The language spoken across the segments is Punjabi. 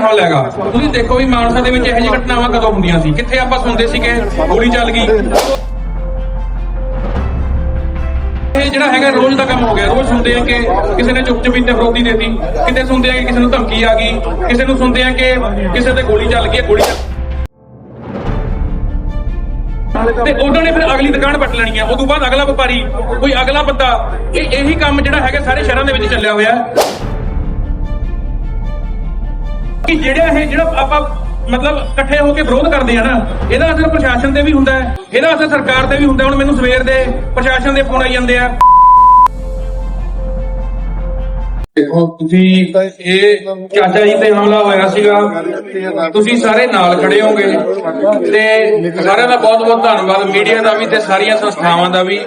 ਹਾਲ ਹੈਗਾ ਤੁਸੀਂ ਦੇਖੋ ਵੀ ਮਾਨਸਾ ਦੇ ਵਿੱਚ ਇਹੋ ਜਿਹੀ ਘਟਨਾਵਾਂ ਕਦੋਂ ਹੁੰਦੀਆਂ ਸੀ। ਕਿੱਥੇ ਆਪਾਂ ਸੁਣਦੇ ਸੀ ਕਿ ਗੋਲੀ ਚੱਲ ਗਈ। ਇਹ ਜਿਹੜਾ ਹੈਗਾ ਰੋਜ਼ ਦਾ ਕੰਮ ਹੋ ਗਿਆ। ਰੋਜ਼ ਸੁਣਦੇ ਆ ਕਿ ਕਿਸੇ ਨੇ ਚੁੱਪ ਚਪੀਤੇ ਫਰੋਦੀ ਦੇਤੀ। ਕਿਤੇ ਸੁਣਦੇ ਆ ਕਿ ਕਿਸੇ ਨੂੰ ਧਮਕੀ ਆ ਗਈ। ਕਿਸੇ ਨੂੰ ਸੁਣਦੇ ਆ ਕਿ ਕਿਸੇ ਤੇ ਗੋਲੀ ਚੱਲ ਗਈ ਹੈ, ਗੋਲੀ ਚੱਲ ਤੇ ਉਹਨਾਂ ਨੇ ਫਿਰ ਅਗਲੀ ਦੁਕਾਨ ਪੱਟ ਲੈਣੀ ਆ। ਉਸ ਤੋਂ ਬਾਅਦ ਅਗਲਾ ਵਪਾਰੀ ਕੋਈ ਅਗਲਾ ਬੰਦਾ ਇਹ ਇਹੀ ਕੰਮ ਜਿਹੜਾ ਹੈਗਾ ਸਾਰੇ ਸ਼ਹਿਰਾਂ ਦੇ ਵਿੱਚ ਚੱਲਿਆ ਹੋਇਆ। ਹੈ ਜਿਹੜਾ ਇਹ ਜਿਹੜਾ ਆਪਾਂ ਮਤਲਬ ਇਕੱਠੇ ਹੋ ਕੇ ਵਿਰੋਧ ਕਰਦੇ ਆ ਨਾ, ਇਹਦਾ ਅਸਰ ਪ੍ਰਸ਼ਾਸਨ ਤੇ ਵੀ ਹੁੰਦਾ ਹੈ, ਇਹਦਾ ਅਸਰ ਸਰਕਾਰ ਤੇ ਵੀ ਹੁੰਦਾ ਹੁਣ ਮੈਨੂੰ ਸਵੇਰ ਦੇ ਪ੍ਰਸ਼ਾਸਨ ਦੇ ਫੋਨ ਆਈ ਜਾਂਦੇ ਆ। ਦੇਖੋ, ਤੁਸੀਂ ਇਹ ਚਾਚਾ ਜੀ ਤੇ ਹਮਲਾ ਹੋਇਆ ਸੀਗਾ। ਤੁਸੀਂ ਸਾਰੇ ਨਾਲ ਖੜੇ ਹੋਗੇ ਤੇ ਸਾਰਿਆਂ ਦਾ ਬਹੁਤ ਬਹੁਤ ਧੰਨਵਾਦ। ਮੀਡੀਆ ਦਾ ਵੀ ਤੇ ਸਾਰੀਆਂ ਸੰਸਥਾਵਾਂ ਦਾ ਵੀ।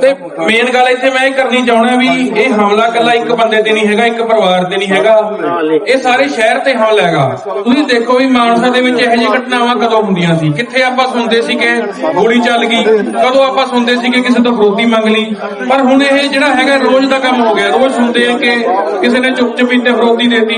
ਤੇ ਮੇਨ ਗੱਲ ਇੱਥੇ ਮੈਂ ਇਹ ਕਰਨੀ ਚਾਹਣਾ ਵੀ ਇਹ ਹਮਲਾ ਕੱਲਾ ਇੱਕ ਬੰਦੇ ਤੇ ਨਹੀਂ ਹੈਗਾ, ਇੱਕ ਪਰਿਵਾਰ ਤੇ ਨਹੀਂ ਹੈਗਾ। ਇਹ ਸਾਰੇ ਸ਼ਹਿਰ ਤੇ ਹਮਲਾ ਹੈਗਾ। ਤੁਸੀਂ ਦੇਖੋ ਵੀ ਮਾਨਸਾ ਦੇ ਵਿੱਚ ਇਹੋ ਜਿਹੀ ਘਟਨਾਵਾਂ ਕਦੋਂ ਹੁੰਦੀਆਂ ਸੀ? ਕਿੱਥੇ ਆਪਾਂ ਸੁਣਦੇ ਸੀ ਕਿ ਗੋਲੀ ਚੱਲ ਗਈ। ਕਦੋਂ ਆਪਾਂ ਸੁਣਦੇ ਸੀ ਕਿ ਕਿਸੇ ਤੋਂ ਫਰੋਤੀ ਮੰਗ ਲਈ? ਪਰ ਹੁਣ ਇਹ ਜਿਹੜਾ ਹੈਗਾ, ਰੋਜ਼ ਦਾ ਕੰਮ ਹੋ ਗਿਆ। ਰੋਜ਼ ਸੁਣਦੇ ਆ ਕਿ ਕਿਸੇ ਨੇ ਚੁੱਪ ਚਪੀਤੇ ਫਰੋਤੀ ਦੇਤੀ।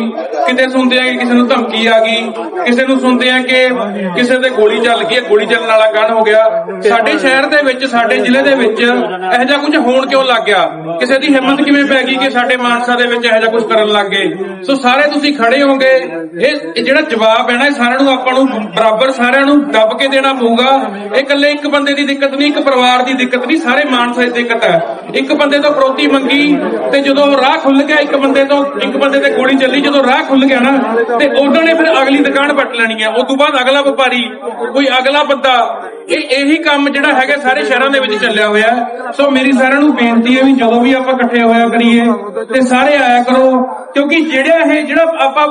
ਕਿਤੇ ਸੁਣਦੇ ਆ ਕਿ ਕਿਸੇ ਨੂੰ ਧਮਕੀ ਆ ਗਈ। ਕਿਸੇ ਨੂੰ ਸੁਣਦੇ ਆ ਕਿ ਕਿਸੇ ਤੇ ਗੋਲੀ ਚੱਲ ਗਈ। ਹੈ ਗੋਲੀ ਚੱਲਣ ਵਾਲਾ ਗਨ ਹੋ ਗਿਆ। ਸਾਡੇ ਸ਼ਹਿਰ ਦੇ ਵਿੱਚ, ਸਾਡੇ ਜ਼ਿਲ੍ਹੇ ਦੇ ਵਿੱਚ ਇਹੋ ਜਿਹਾ ਕੁਝ ਹੋਣ ਕਿਉਂ ਲੱਗ ਗਿਆ? ਕਿਸੇ ਦੀ ਹਿੰਮਤ ਕਿਵੇਂ ਪੈ ਗਈ ਕਿ ਸਾਡੇ ਮਾਨਸਾ ਦੇ ਵਿੱਚ ਇਹੋ ਜਿਹਾ ਕੁਝ ਕਰਨ ਲੱਗ ਗਏ? ਸੋ ਸਾਰੇ ਤੁਸੀਂ ਖੜੇ ਹੋਗੇ ਇਹ ਜਿਹੜਾ ਜਵਾਬ ਹੈ ਨਾ, ਇਹ ਸਾਰਿਆਂ ਨੂੰ ਆਪਾਂ ਨੂੰ ਬਰਾਬਰ ਸਾਰਿਆਂ ਨੂੰ ਦੱਬ ਕੇ ਦੇਣਾ ਪਊਗਾ। ਇਹ ਇਕੱਲੇ ਇੱਕ ਬੰਦੇ ਦੀ ਦਿੱਕਤ ਨਹੀਂ, ਇੱਕ ਪਰਿਵਾਰ ਦੀ ਦਿੱਕਤ ਨਹੀਂ, ਸਾਰੇ ਮਾਨਸਾ ਦੀ ਦਿੱਕਤ ਹੈ। ਇੱਕ ਬੰਦੇ ਤੋਂ ਪ੍ਰੋਤੀ ਮੰਗੀ ਤੇ ਜਦੋਂ ਰਾਹ ਖੁੱਲ ਗਿਆ, ਇੱਕ ਬੰਦੇ ਤੋਂ, ਇੱਕ ਬੰਦੇ ਤੇ ਗੋਲੀ ਚੱਲੀ, ਜਦੋਂ ਰਾਹ ਖੁੱਲ ਗਿਆ ਨਾ, ਤੇ ਉਹਨਾਂ ਨੇ ਫਿਰ ਅਗਲੀ ਦੁਕਾਨ ਵੱਟ ਲੈਣੀ ਹੈ। ਉਸ ਤੋਂ ਬਾਅਦ ਅਗਲਾ ਵਪਾਰੀ, ਕੋਈ ਅਗਲਾ ਬੰਦਾ ਇਹ ਇਹੀ ਕੰਮ ਜਿਹੜਾ ਹੈਗਾ ਸਾਰੇ ਸ਼ਹਿਰਾਂ ਦੇ ਵਿੱਚ ਚੱਲਿਆ ਹੋਇਆ ਸੋ ਮੇਰੀ ਸਾਰਿਆਂ ਨੂੰ ਬੇਨਤੀ ਹੈ ਵੀ ਜਦੋਂ ਵੀ ਆਪਾਂ ਇਕੱਠੇ ਹੋਇਆ ਕਰੀਏ ਤੇ ਸਾਰੇ ਆਇਆ ਕਰੋ, ਕਿਉਂਕਿ ਜਿਹੜਾ ਇਹ ਜਿਹੜਾ ਆਪਾਂ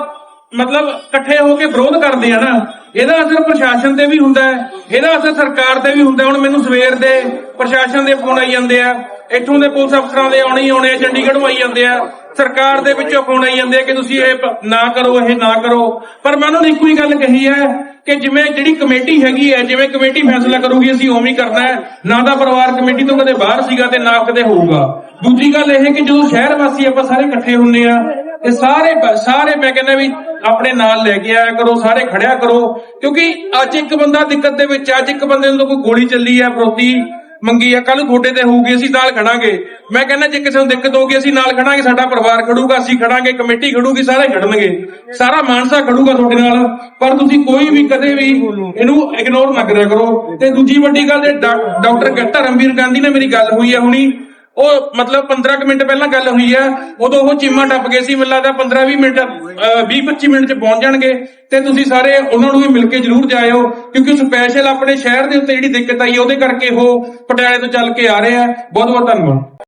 ਮਤਲਬ ਇਕੱਠੇ ਹੋ ਕੇ ਵਿਰੋਧ ਕਰਦੇ ਆ ਨਾ, ਇਹਦਾ ਅਸਰ ਪ੍ਰਸ਼ਾਸਨ ਤੇ ਵੀ ਹੁੰਦਾ ਹੈ, ਇਹਦਾ ਅਸਰ ਸਰਕਾਰ ਤੇ ਵੀ ਹੁੰਦਾ ਹੁਣ ਮੈਨੂੰ ਸਵੇਰ ਦੇ ਪ੍ਰਸ਼ਾਸਨ ਦੇ ਫੋਨ ਆਈ ਜਾਂਦੇ ਆ, ਇੱਥੋਂ ਦੇ ਪੁਲਿਸ ਅਫਸਰਾਂ ਦੇ ਆਉਣੇ ਹੀ ਆਉਣੇ ਆ, ਚੰਡੀਗੜ੍ਹੋਂ ਆਈ ਜਾਂਦੇ ਆ। ਸਰਕਾਰ ਦੇ ਵਿੱਚੋਂ ਫੋਨ ਆਈ ਜਾਂਦੇ ਕਿ ਤੁਸੀਂ ਇਹ ਨਾ ਕਰੋ, ਇਹ ਨਾ ਕਰੋ। ਪਰ ਮੈਂ ਉਹਨਾਂ ਨੂੰ ਇੱਕੋ ਹੀ ਗੱਲ ਕਹੀ ਹੈ ਕਿ ਜਿਵੇਂ ਜਿਹੜੀ ਕਮੇਟੀ ਹੈਗੀ ਹੈ, ਜਿਵੇਂ ਕਮੇਟੀ ਫੈਸਲਾ ਕਰੂਗੀ, ਅਸੀਂ ਉਵੇਂ ਹੀ ਕਰਨਾ ਹੈ। ਨਾ ਤਾਂ ਪਰਿਵਾਰ ਕਮੇਟੀ ਤੋਂ ਕਦੇ ਬਾਹਰ ਸੀਗਾ ਤੇ ਨਾ ਕਦੇ ਹੋਊਗਾ। ਦੂਜੀ ਗੱਲ ਇਹ ਕਿ ਜਦੋਂ ਸ਼ਹਿਰ ਵਾਸੀ ਆਪਾਂ ਸਾਰੇ ਇਕੱਠੇ ਹੁੰਨੇ ਆ ਇਹ ਸਾਰੇ ਸਾਰੇ ਮੈਂ ਕਹਿੰਦਾ ਵੀ ਆਪਣੇ ਨਾਲ ਲੈ ਕੇ ਆਇਆ ਕਰੋ, ਸਾਰੇ ਖੜਿਆ ਕਰੋ, ਕਿਉਂਕਿ ਅੱਜ ਇੱਕ ਬੰਦਾ ਦਿੱਕਤ ਦੇ ਵਿੱਚ ਅੱਜ ਇੱਕ ਬੰਦੇ ਨੂੰ ਕੋਈ ਗੋਲੀ ਚੱਲੀ ਹੈ ਪ੍ਰੋਤੀ ਮੰਗੀ ਆ ਕੱਲ ਤੁਹਾਡੇ ਤੇ ਹੋਊਗੀ, ਅਸੀਂ ਨਾਲ ਖੜਾਂਗੇ। ਮੈਂ ਕਹਿੰਦਾ, ਜੇ ਕਿਸੇ ਨੂੰ ਦਿੱਕਤ ਹੋਊਗੀ, ਅਸੀਂ ਨਾਲ ਖੜਾਂਗੇ, ਸਾਡਾ ਪਰਿਵਾਰ ਖੜੂਗਾ, ਅਸੀਂ ਖੜਾਂਗੇ, ਕਮੇਟੀ ਖੜੂਗੀ, ਸਾਰੇ ਖੜਨਗੇ। ਸਾਰਾ ਮਾਨਸਾ ਖੜੂਗਾ ਤੁਹਾਡੇ ਨਾਲ, ਪਰ ਤੁਸੀਂ ਕੋਈ ਵੀ ਕਦੇ ਵੀ ਇਹਨੂੰ ਇਗਨੋਰ ਨਾ ਕਰਿਆ ਕਰੋ। ਤੇ ਦੂਜੀ ਵੱਡੀ ਗੱਲ, ਇਹ ਡਾ- ਡਾਕਟਰ ਧਰਮਵੀਰ ਗਾਂਧੀ ਨੇ ਮੇਰੀ ਗੱਲ ਹੋਈ ਹੈ ਹੁਣੀ। ਉਹ ਮਤਲਬ 15 ਕੁ ਮਿੰਟ ਪਹਿਲਾਂ ਗੱਲ ਹੋਈ ਆ, ਉਦੋਂ ਉਹ ਚੀਮਾ ਟੱਪ ਗਏ ਸੀ, ਮੈਨੂੰ ਲੱਗਦਾ 15 20 ਮਿੰਟ 20 25 ਮਿੰਟ ਚ ਪਹੁੰਚ ਜਾਣਗੇ। ਤੇ ਤੁਸੀਂ ਸਾਰੇ ਉਹਨਾਂ ਨੂੰ ਵੀ ਮਿਲ ਕੇ ਜਰੂਰ ਜਾਇਓ, ਕਿਉਂਕਿ ਸਪੈਸ਼ਲ ਆਪਣੇ ਸ਼ਹਿਰ ਦੇ ਉੱਤੇ ਜਿਹੜੀ ਦਿੱਕਤ ਆਈ, ਉਹਦੇ ਕਰਕੇ ਉਹ ਪਟਿਆਲੇ ਤੋਂ ਚੱਲ ਕੇ ਆ ਰਹੇ ਆ। ਬਹੁਤ ਬਹੁਤ ਧੰਨਵਾਦ।